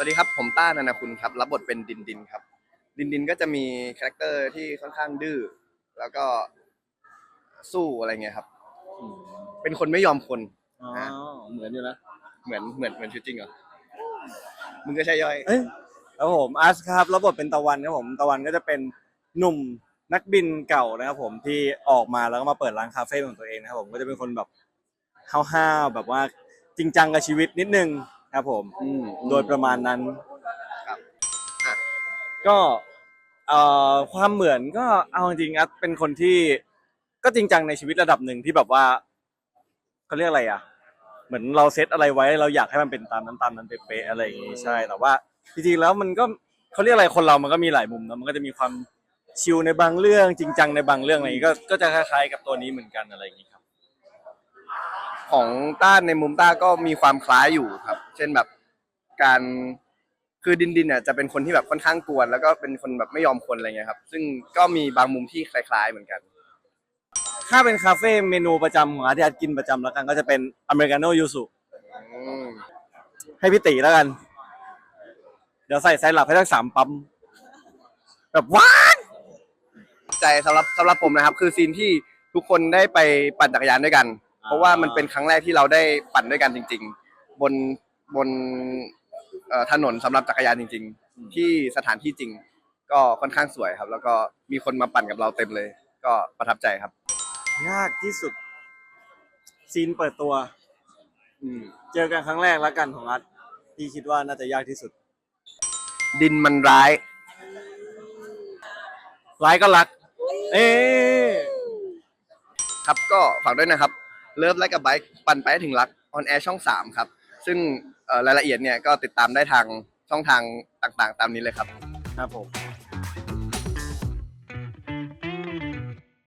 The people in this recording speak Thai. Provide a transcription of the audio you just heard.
สวัสดีครับ ผมต้านันทคุณครับ รับบทเป็นดินดินครับ ดินดินก็จะมีคาแรคเตอร์ที่ค่อนข้างดื้อแล้วก็สู้อะไรเงี้ยครับ เป็นคนไม่ยอมคน อ๋อ เหมือนอยู่นะ เหมือนเหมือนเหมือนชีวิตจริงเหรอ มึงก็ใช่ย่อย เอ้ยแล้วผมอาร์ตครับรับบทเป็นตะวันครับผมตะวันก็จะเป็นหนุ่มนักบินเก่านะครับผมที่ออกมาแล้วก็มาเปิดร้านคาเฟ่เป็นของตัวเองนะครับผมก็จะเป็นคนแบบห้าวๆแบบว่าจริงจังกับชีวิตนิดนึง ครับผมอืมโดยประมาณนั้นครับอะ ก็เอ่อความเหมือนก็เอาจริงๆอาร์ตเป็นคนที่ก็จริงจังในชีวิตระดับหนึ่งที่แบบว่าเขาเรียกอะไรอะ เหมือนเราเซตอะไรไว้เราอยากให้มันเป็นตามนั้นตามนั้นเป๊ะๆอะไรอย่างงี้ใช่ แต่ว่าจริงๆแล้วมันก็เขาเรียกอะไรคนเรามันก็มีหลายมุมนะมันก็จะมีความชิลในบางเรื่อง จริงจังในบางเรื่องอะไรอย่างงี้ก็ก็จะคล้ายๆกับตัวนี้เหมือนกันอะไรอย่างงี้ครับ ของต้าในมุมต้าก็มีความคล้ายอยู่ครับ เช่นแบบการคือดินดินเนี่ยจะเป็นคนที่แบบค่อนข้างกวน แล้วก็เป็นคนแบบไม่ยอมคนอะไรเงี้ยครับซึ่งก็มีบางมุมที่คล้าย ๆ เหมือนกัน ถ้าเป็นคาเฟ่เมนูประจำของอาร์ตที่อาร์ตกินประจำแล้วกันก็จะเป็นอเมริกาโน่ยูสุอืมให้พี่ตีแล้วกัน เดี๋ยวใส่ไซรัปให้ทั้งสามปั๊มแบบว้า ใจสำหรับสำหรับผมนะครับ คือซีนที่ทุกคนได้ไปปั่นจักรยานด้วยกัน เพราะว่ามันเป็นครั้งแรกที่เราได้ปั่นด้วยกันจริง ๆ บน บนเอ่อถนนสำหรับจักรยานจริง ๆ ที่สถานที่จริง ก็ค่อนข้างสวยครับ แล้วก็มีคนมาปั่นกับเราเต็มเลย ก็ประทับใจครับ ยากที่สุด ซีนเปิดตัว อืม เจอกันครั้งแรกแล้วกันของอาร์ตที่คิดว่าน่าจะยากที่สุด ดินมันร้าย ร้ายก็รัก เอ๊ะครับก็ฝากด้วยนะครับ เลิฟไลกับไบค์ปั่นไปให้ถึงรักออนแอร์ช่อง 3 ครับ ซึ่งรายละเอียดเนี่ยก็ติดตามได้ทางช่องทางต่างๆ ตามนี้เลยครับ ครับผม